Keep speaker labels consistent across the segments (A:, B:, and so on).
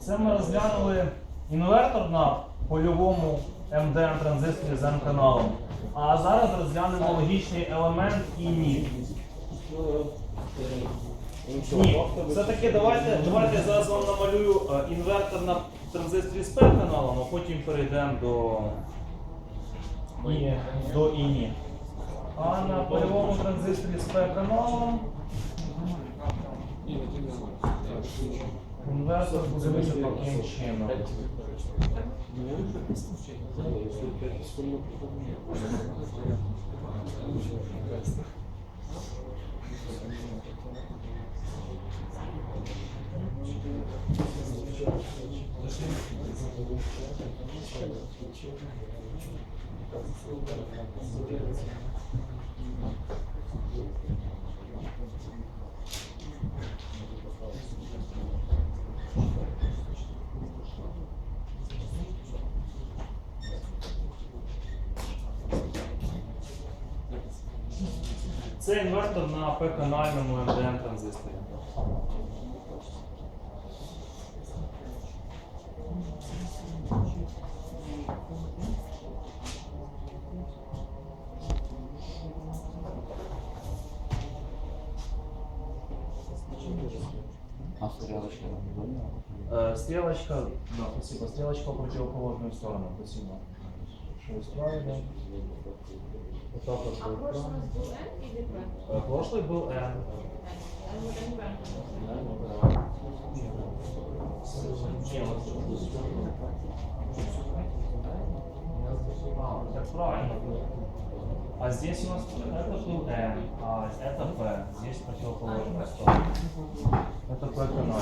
A: Це ми розглянули інвертор на польовому МДМ транзисторі з М-каналом. А зараз розглянемо логічний елемент і ні. Ні, все-таки давайте, давайте я зараз вам намалюю е, інвертор на транзисторі з П-каналом, а потім перейдемо до, і, до іні. А на польовому транзисторі з П-каналом інвертор буде таким чином. Це інвертор на П-канальному МДМ транзисторі.
B: А стрелочка
A: вам не больно? Стрелочка, да, спасибо. Стрелочка в противоположную сторону. Спасибо. Шесть правильно. Вот вот.
C: А прошлый был N или P?
A: Прошлый был N. Так правильно. А здесь у нас это был N, а это P. Здесь противоположная сторона. Это P канал.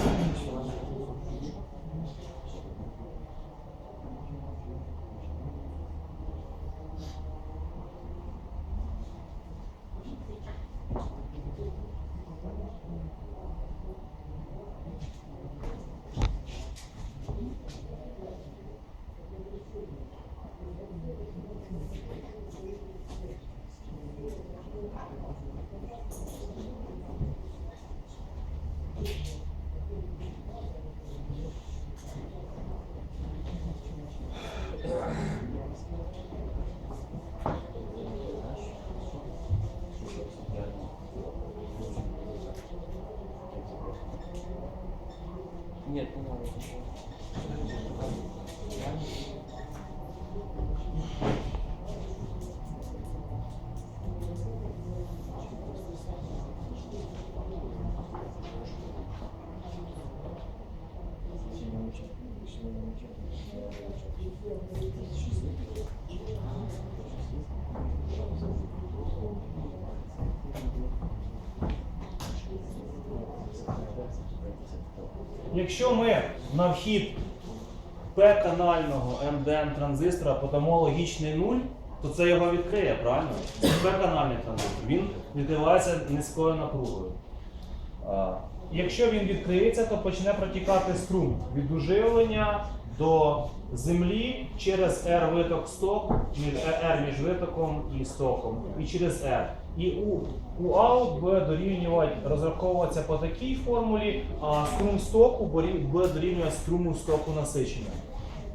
A: Якщо ми на вхід П-канального МДМ транзистора подамо логічний нуль, то це його відкриє, правильно? П-канальний транзистор. Він відкривається низькою напругою. Якщо він відкриється, то почне протікати струм від уживлення до землі через R виток сток, між R між витоком і стоком, і через R. І у, у аут буде дорівнювати, розраховуватися по такій формулі, а струм стоку буде дорівнювати струму стоку насичення.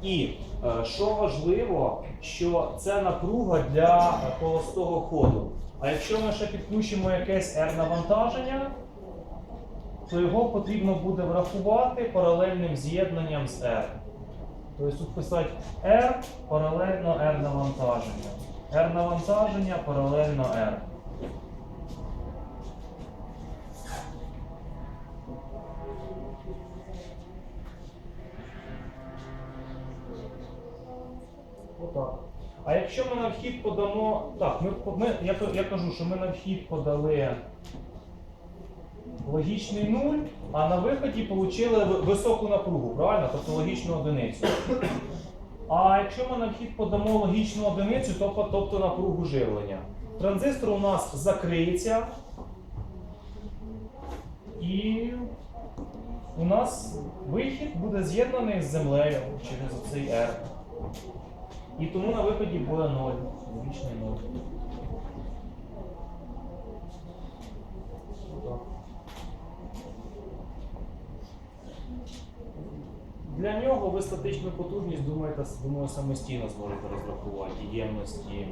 A: І е, що важливо, що це напруга для е, холостого ходу. А якщо ми ще підключимо якесь R навантаження, то його потрібно буде врахувати паралельним з'єднанням з R. Тобто тут писати R паралельно R навантаження. R навантаження паралельно R. Отак. А якщо ми на вхід подамо. Так, ми, ми, я, я кажу, що ми на вхід подали логічний нуль, а на виході отримали високу напругу, правильно? Тобто логічну одиницю. А якщо ми на вхід подамо логічну одиницю, тобто, тобто напругу живлення. Транзистор у нас закриється. І у нас вихід буде з'єднаний з землею через оцей R. І тому на виході буде 0, логічний 0. Для нього ви статичну потужність думаєте, думаю, самостійно зможете розрахувати ємності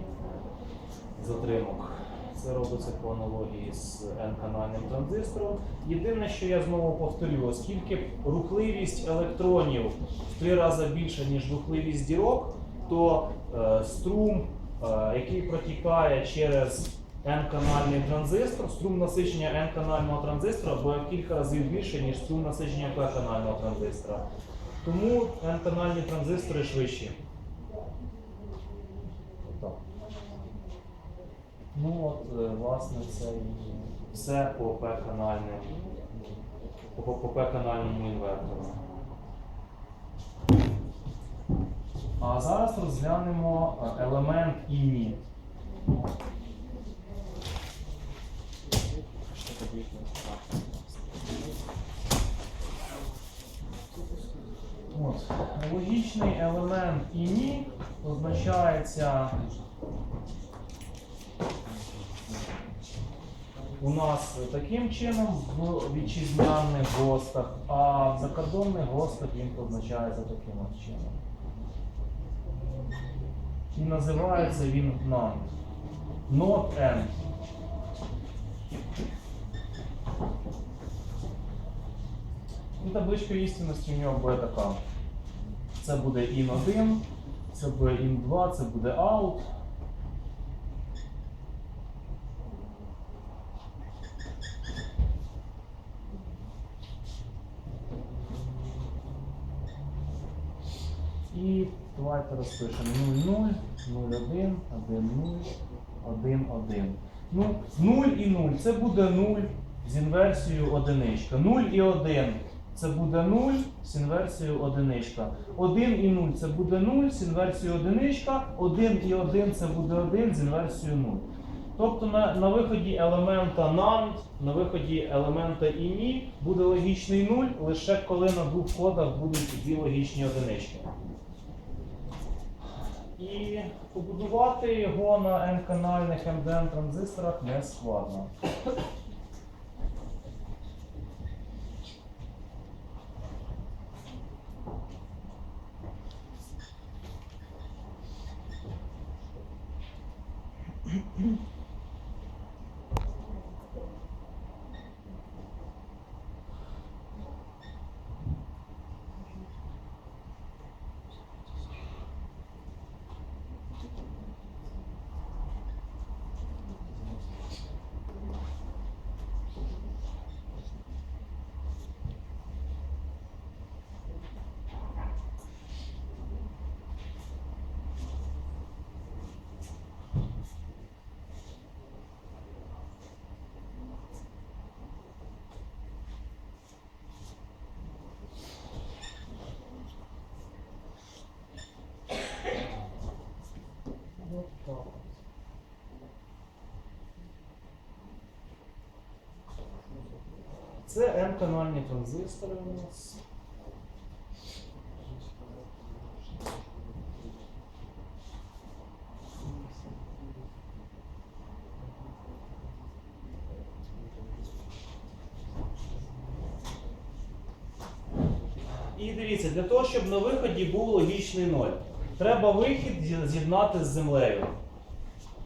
A: затримок. Це робиться по аналогії з N-канальним транзистором. Єдине, що я знову повторю, оскільки рухливість електронів в три рази більша, ніж рухливість дірок, то е, струм, е, який протікає через N-канальний транзистор, струм насичення N-канального транзистора буде в кілька разів більше, ніж струм насичення P-канального транзистора. Тому N-канальні транзистори швидші. Отак. Ну от, е, власне, це все по P-канальним, по, P-канальному інвертору. А зараз розглянемо е, елемент ІМІ. От. Логічний елемент ІМІ означається у нас таким чином в вітчизняних гостах, а в закордонних гостах він позначається таким чином. І називається він NAND. Not N. І табличка істинності у нього буде така. Це буде IN1, це буде IN2, це буде out. І давайте розпишемо 0, 0, 01, 1, 0, 1, 1. Ну, 0 і 0 це буде 0 з інверсією одиничка. 0 і 1 це буде 0 з інверсією одиничка. 1 і 0 це буде 0 з інверсією одиничка. 1 і 1 це буде 1 з інверсією 0. Тобто на, на виході елемента NAND, на виході елемента INI буде логічний 0, лише коли на двох входах будуть дві логічні одинички. І побудувати його на N-канальних MDM транзисторах не складно. mm Це N-канальні транзистори у нас. І дивіться, для того, щоб на виході був логічний ноль, треба вихід з'єднати з землею.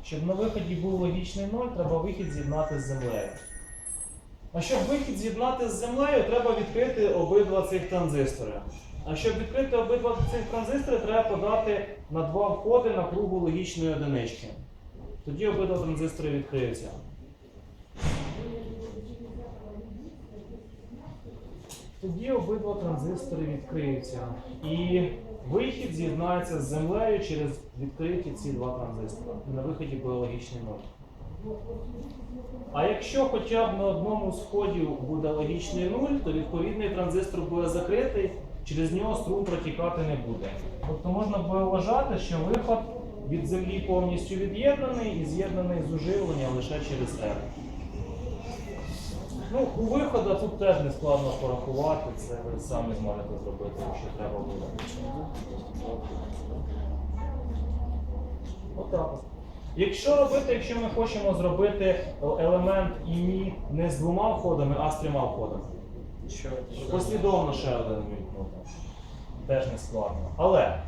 A: Щоб на виході був логічний ноль, треба вихід з'єднати з землею. А щоб вихід з'єднати з землею, треба відкрити обидва цих транзистори. А щоб відкрити обидва цих транзистори, треба подати на два входи напругу логічної одинички. Тоді обидва транзистори відкриються. Тоді обидва транзистори відкриються. І вихід з'єднається з землею через відкриті ці два транзистори. І на виході буде логічний нуль. А якщо хоча б на одному сході буде логічний нуль, то відповідний транзистор буде закритий, через нього струм протікати не буде. Тобто можна буде вважати, що виход від землі повністю від'єднаний і з'єднаний з уживленням лише через R. Ну, у виходу тут теж не складно порахувати, це ви самі зможете зробити, якщо треба буде. Отак. Якщо робити, якщо ми хочемо зробити елемент ІМІ не з двома входами, а з трьома входами.
B: Що?
A: Послідовно ще один вімкнути. теж не складно. Але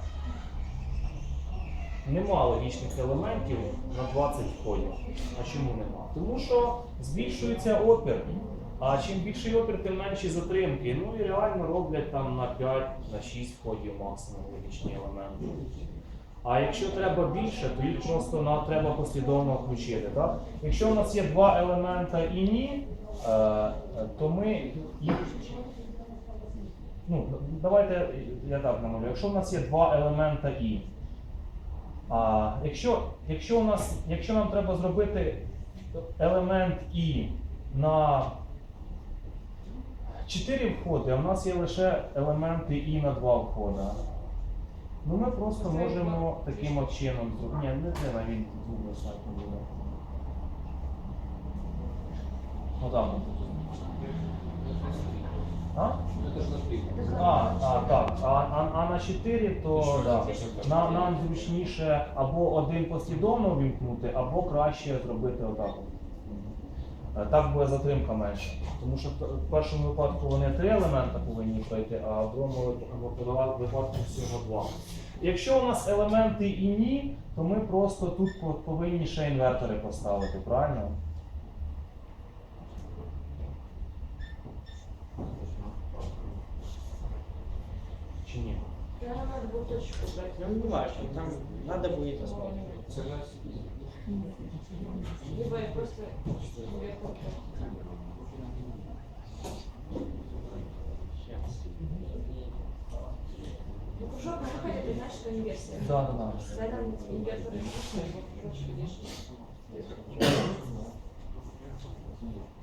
A: нема логічних елементів на 20 входів. А чому нема? Тому що збільшується опір. А чим більший опір, тим менші затримки. Ну і реально роблять там на 5, на 6 входів максимум логічні елементи. А якщо треба більше, то їх просто на, треба послідовно включити. Так? Якщо у нас є два елемента і ні, е, то ми їх. Ну, давайте я так намалюю. Якщо у нас є два елемента і. А, якщо, якщо, у нас, якщо нам треба зробити елемент і на 4 входи, а в нас є лише елементи і на 2 входи. Ну ми просто можемо таким от чином зробити. Ні, не треба він тут достатньо буде. Ну там. А? А, а, так. А, а, а на 4, то да, на, нам зручніше або один послідовно вімкнути, або краще зробити отак. от. Е, Так буде затримка менша. Тому що в першому випадку вони три елемента повинні пройти, а в другому випадку- випадку всього два. Якщо у нас елементи і ні, то ми просто тут повинні ще інвертори поставити, правильно? Чи ні?
C: Прямо надо было точку брать.
B: Ну, не важно, там надо будет посмотреть.
C: Либо я просто что инверсия.
A: Да, да, да.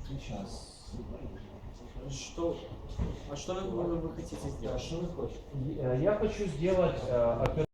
A: Сейчас.
B: Что, а что вы, вы, хотите сделать?
A: Что вы хотите? Я хочу сделать э,